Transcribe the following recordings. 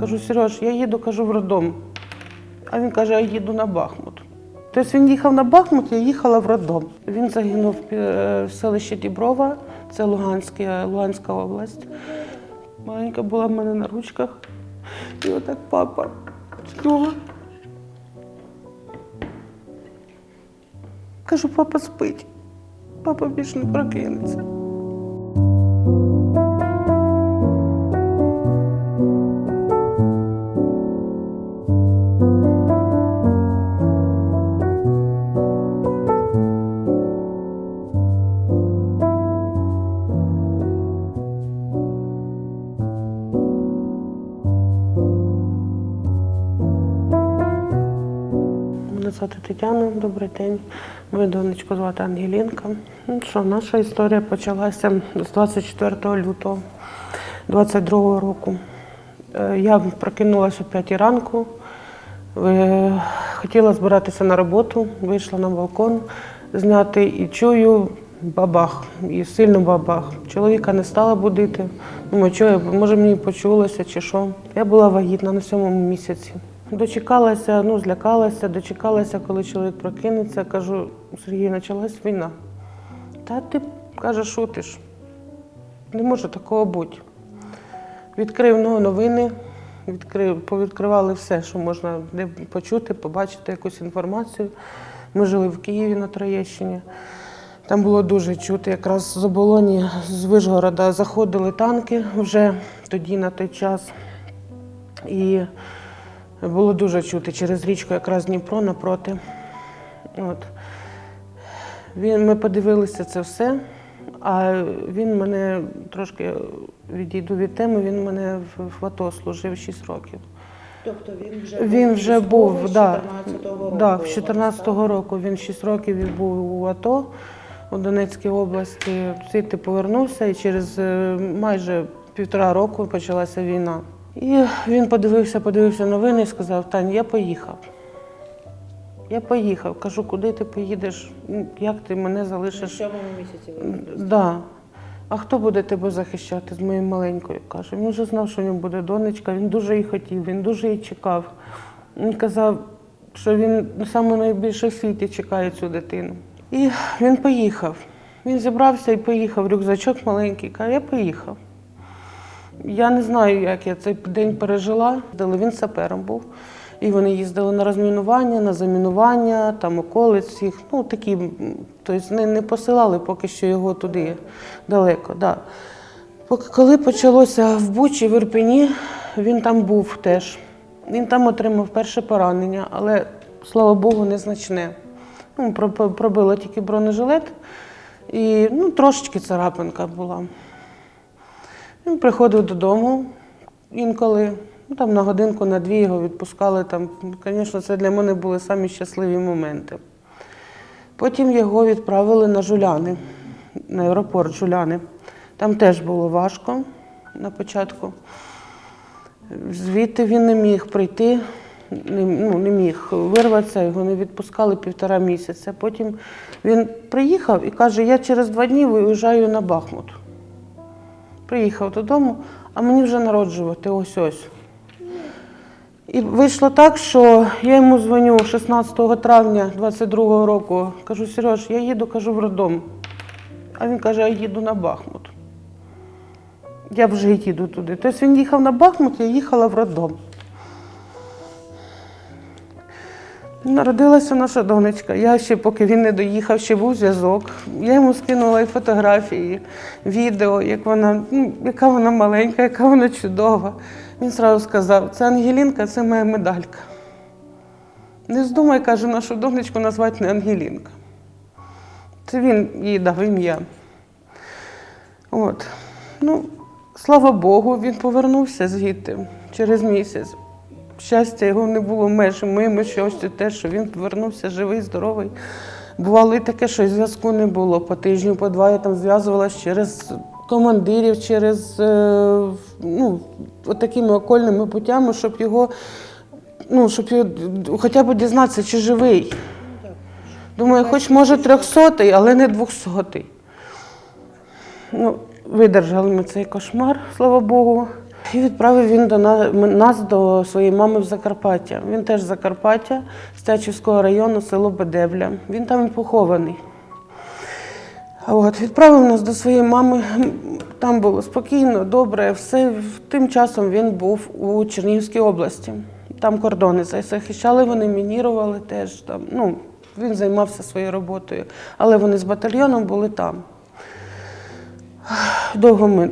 Кажу, Сереж, я їду, кажу, в роддом. А він каже, я їду на Бахмут. Тобто він їхав на Бахмут, я їхала в роддом. Він загинув е, в селищі Діброва, це Луганське, Луганська область. Маленька була в мене на ручках. І отак папа з. Кажу, папа спить. Папа більше не прокинеться. Звати Тетяна, добрий день. Мою донечку звати Ангелінка. Ну що, наша історія почалася з 24 лютого 22 року. Е, Я прокинулася о 5 ранку, е, хотіла збиратися на роботу, вийшла на балкон зняти і чую бабах, і сильно бабах. Чоловіка не стала будити. Думаю, що може мені почулося чи що. Я була вагітна на сьомому місяці. Дочекалася, ну злякалася, дочекалася, коли чоловік прокинеться. Кажу, Сергій, почалась війна. Та ти каже, шутиш. Не може такого бути. Відкрив ну, новини, відкрив, повідкривали все, що можна де почути, побачити якусь інформацію. Ми жили в Києві на Троєщині. Там було дуже чути. Якраз з оболоні, з Вишгорода заходили танки вже тоді на той час. І було дуже чути через річку, якраз Дніпро напроти. От. Він, ми подивилися це все, а він мене трошки відійду від теми, він мене в, АТО служив 6 років. Тобто він вже Він вже був, з да, 14-го року. да, з 14-го року. Він 6 років він був у АТО у Донецькій області. Звідти повернувся і через е, майже півтора року почалася війна. І він подивився, подивився новини і сказав: Тань, я поїхав. Я поїхав. Кажу, куди ти поїдеш? Ну, Як ти мене На залишиш? сьомому місяці ви Да. А хто буде тебе захищати з моєю маленькою? каже. Він вже знав, що в нього буде донечка, він дуже її хотів, він дуже її чекав. Він казав, що він саме найбільше в світі чекає цю дитину. І він поїхав. Він зібрався і поїхав. Рюкзачок маленький. Каже, я поїхав. Я не знаю, як я цей день пережила, але він сапером був. І вони їздили на розмінування, на замінування, там околиць всіх. Ну, такі, тобто не, не посилали поки що його туди далеко. Да. Коли почалося в Бучі, в Ірпені, він там був теж. Він там отримав перше поранення, але, слава Богу, незначне. Ну, про- про- пробило тільки бронежилет і ну, трошечки царапинка була. Він приходив додому інколи, ну, там на годинку, на дві його відпускали. Там, звісно, це для мене були самі щасливі моменти. Потім його відправили на Жуляни, на аеропорт Жуляни. Там теж було важко на початку. Звідти він не міг прийти, не, ну, не міг вирватися, його не відпускали півтора місяця. Потім він приїхав і каже, я через два дні виїжджаю на Бахмут. Приїхав додому, а мені вже народжувати ось ось. І вийшло так, що я йому дзвоню 16 травня 22-го року. Кажу, Сереж, я їду, кажу, в роддом. А він каже, я їду на Бахмут. Я вже їду туди. Тобто він їхав на Бахмут, я їхала в роддом. Народилася наша донечка. Я ще, поки він не доїхав, ще був зв'язок. Я йому скинула і фотографії, відео, як вона, ну, яка вона маленька, яка вона чудова. Він одразу сказав, це Ангелінка, це моя медалька. Не здумай, каже, нашу донечку назвати не Ангелінка. Це він їй дав ім'я. От. Ну, слава Богу, він повернувся звідти через місяць. Щастя, його не було меж. Моєму щастя те, що він повернувся живий, здоровий. Бувало і таке, що зв'язку не було. По тижню, по два я там зв'язувалася через командирів, через е, ну, такими окольними путями, щоб його, ну, щоб його, хоча б дізнатися, чи живий. Думаю, хоч може трьохсотий, але не двохсотий. Ну, видержали ми цей кошмар, слава Богу. І відправив він до на- м- нас до своєї мами в Закарпаття. Він теж з Закарпаття, з Тячівського району, село Бедевля. Він там і похований. От, відправив нас до своєї мами. Там було спокійно, добре. Все. Тим часом він був у Чернігівській області. Там кордони захищали, вони мінірували теж. Там, ну, він займався своєю роботою. Але вони з батальйоном були там. Довго ми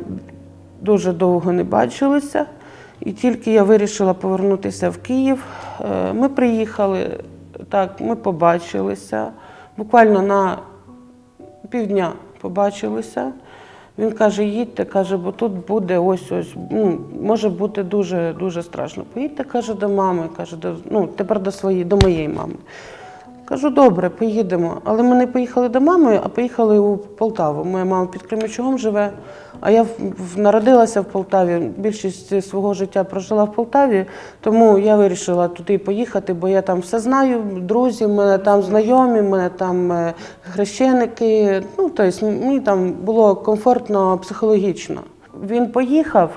дуже довго не бачилися. І тільки я вирішила повернутися в Київ. е, Ми приїхали, так, ми побачилися. Буквально на півдня побачилися. Він каже, їдьте, каже, бо тут буде ось ось. Ну, може бути дуже дуже страшно. Поїдьте, каже, до мами, каже, до, ну, тепер до своєї, до моєї мами. Кажу, добре, поїдемо. Але ми не поїхали до мами, а поїхали у Полтаву. Моя мама під Кременчугом живе, а я народилася в Полтаві. Більшість свого життя прожила в Полтаві, тому я вирішила туди поїхати, бо я там все знаю. Друзі, мене там знайомі, мене там е, хрещеники. Ну, тобто мені там було комфортно психологічно. Він поїхав.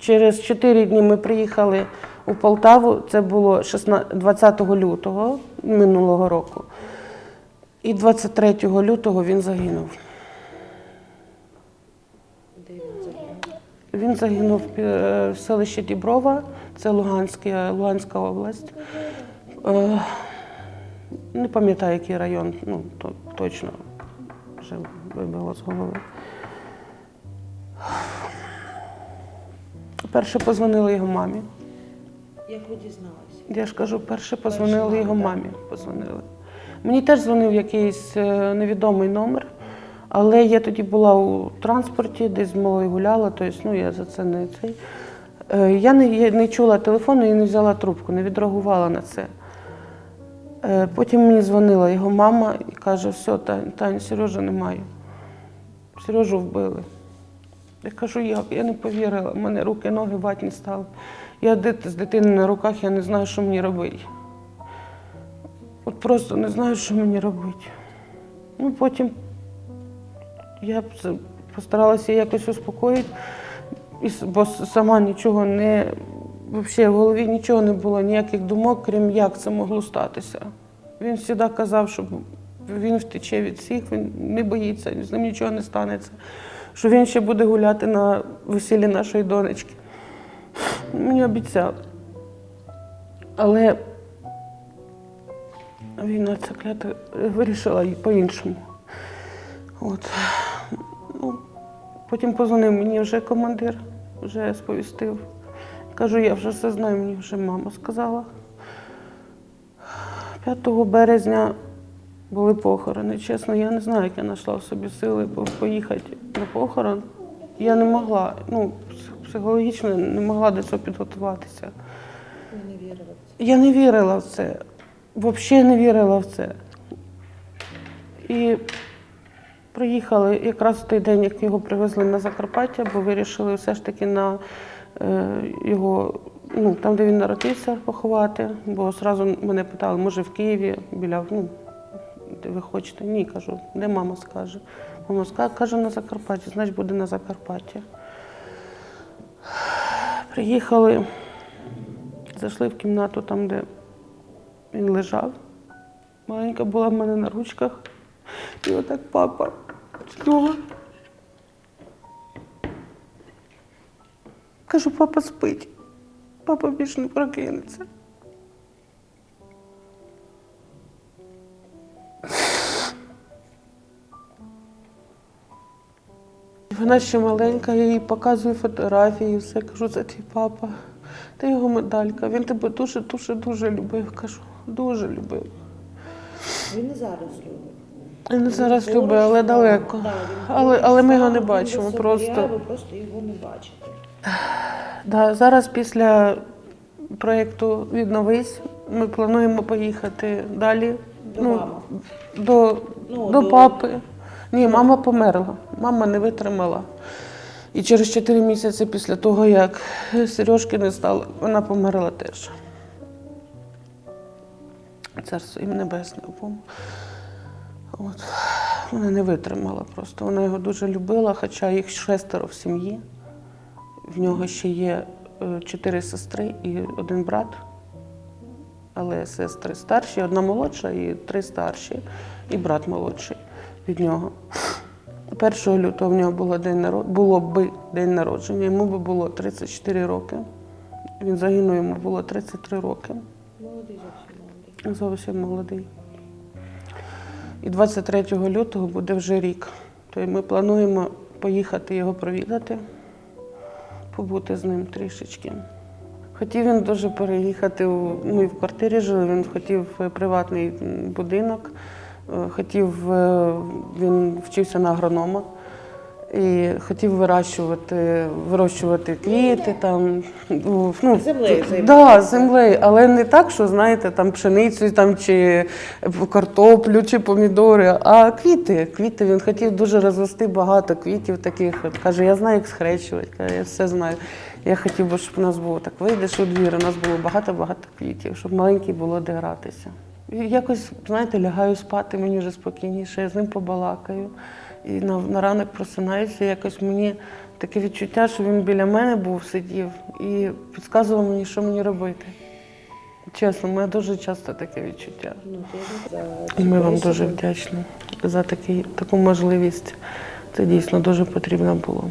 Через 4 дні ми приїхали у Полтаву. Це було 16 20 лютого минулого року. І 23 лютого він загинув. Він загинув? Е, в селищі Діброва, це Луганська, Луганська область. Е, Не пам'ятаю, який район, ну, то, точно вже вибило з голови. Перше позвонили його мамі. Як ви дізналися? Я ж кажу, перше позвонили його так. мамі. Позвонили. Мені теж дзвонив якийсь е, невідомий номер, але я тоді була у транспорті, десь з малою гуляла, тобто ну, я за це не цей. Е, Я не, я не чула телефону і не взяла трубку, не відреагувала на це. Е, Потім мені дзвонила його мама і каже, все, Тань, Тань Сережа немає. Сережу вбили. Я кажу, як? Я не повірила, в мене руки, ноги ватні стали. Я дит- з дитиною на руках, я не знаю, що мені робити. От просто не знаю, що мені робити. Ну, потім я постаралася якось успокоїти, бо сама нічого не. Взагалі в голові нічого не було, ніяких думок, крім як це могло статися. Він завжди казав, що він втече від всіх, він не боїться, з ним нічого не станеться. Що він ще буде гуляти на весіллі нашої донечки. Мені обіцяв. Але війна ця клята вирішила по-іншому. От. Ну, потім позвонив мені вже командир, вже сповістив. Кажу, я вже все знаю, мені вже мама сказала. 5 березня були похорони. Чесно, я не знаю, як я знайшла в собі сили по- поїхати на похорон. Я не могла, ну, психологічно не могла до цього підготуватися. Не вірили в це? Я не вірила в це. Взагалі не вірила в це. І приїхали якраз в той день, як його привезли на Закарпаття, бо вирішили все ж таки на е, його, ну, там, де він народився, поховати. Бо одразу мене питали, може в Києві, біля, ну, ви хочете? Ні, кажу, де мама скаже. Мама скаже, каже на Закарпатті, значить буде на Закарпатті. Приїхали, зайшли в кімнату там, де він лежав. Маленька була в мене на ручках. І отак папа знову. Кажу, папа спить. Папа більше не прокинеться. Вона ще маленька, я їй показую фотографії, все кажу, це твій папа. Та його медалька. Він тебе дуже, дуже, любив. Кажу, дуже любив. Він і зараз любить. Він зараз любить, але да, далеко. да, він Але, але ми його не він бачимо. вас Просто Ви просто його не бачите. да, зараз після проєкту Відновись ми плануємо поїхати далі. До ну, мами. До, Ну, до до- папи. Ні, мама померла. Мама не витримала. І через 4 місяці після того, як Сережки не стало, вона померла теж. Царство їм небесне. От. Вона не витримала просто. Вона його дуже любила, хоча їх шестеро в сім'ї. В нього ще є е, чотири сестри і один брат. Але сестри старші, одна молодша і три старші, і брат молодший від нього. 1 лютого в нього було, день народ... було би день народження, йому би було 34 роки. Він загинув, йому було 33 роки. Молодий зовсім молодий. Зовсім молодий. І 23 лютого буде вже рік. Тобто ми плануємо поїхати його провідати, побути з ним трішечки. Хотів він дуже переїхати. у- Ми в квартирі жили, він хотів е, приватний будинок, хотів, е, він вчився на агронома і хотів вирощувати, вирощувати квіти там. Ну, ну, Землею. Да, землею, але не так, що знаєте, там пшеницю там, чи картоплю, чи помідори, а квіти. Квіти він хотів дуже розвести багато квітів таких. От, Каже, я знаю, як схрещувати, каже, я все знаю. Я хотів би, щоб у нас було так вийдеш у двір, у нас було багато-багато квітів, щоб маленькі було де гратися. І якось, знаєте, лягаю спати, мені вже спокійніше, я з ним побалакаю. І на, на ранок просинаюся, якось мені таке відчуття, що він біля мене був, сидів і підказував мені, що мені робити. Чесно, у мене дуже часто таке відчуття. Ну, І ми вам дуже вдячні за такий, таку можливість. Це дійсно дуже потрібно було.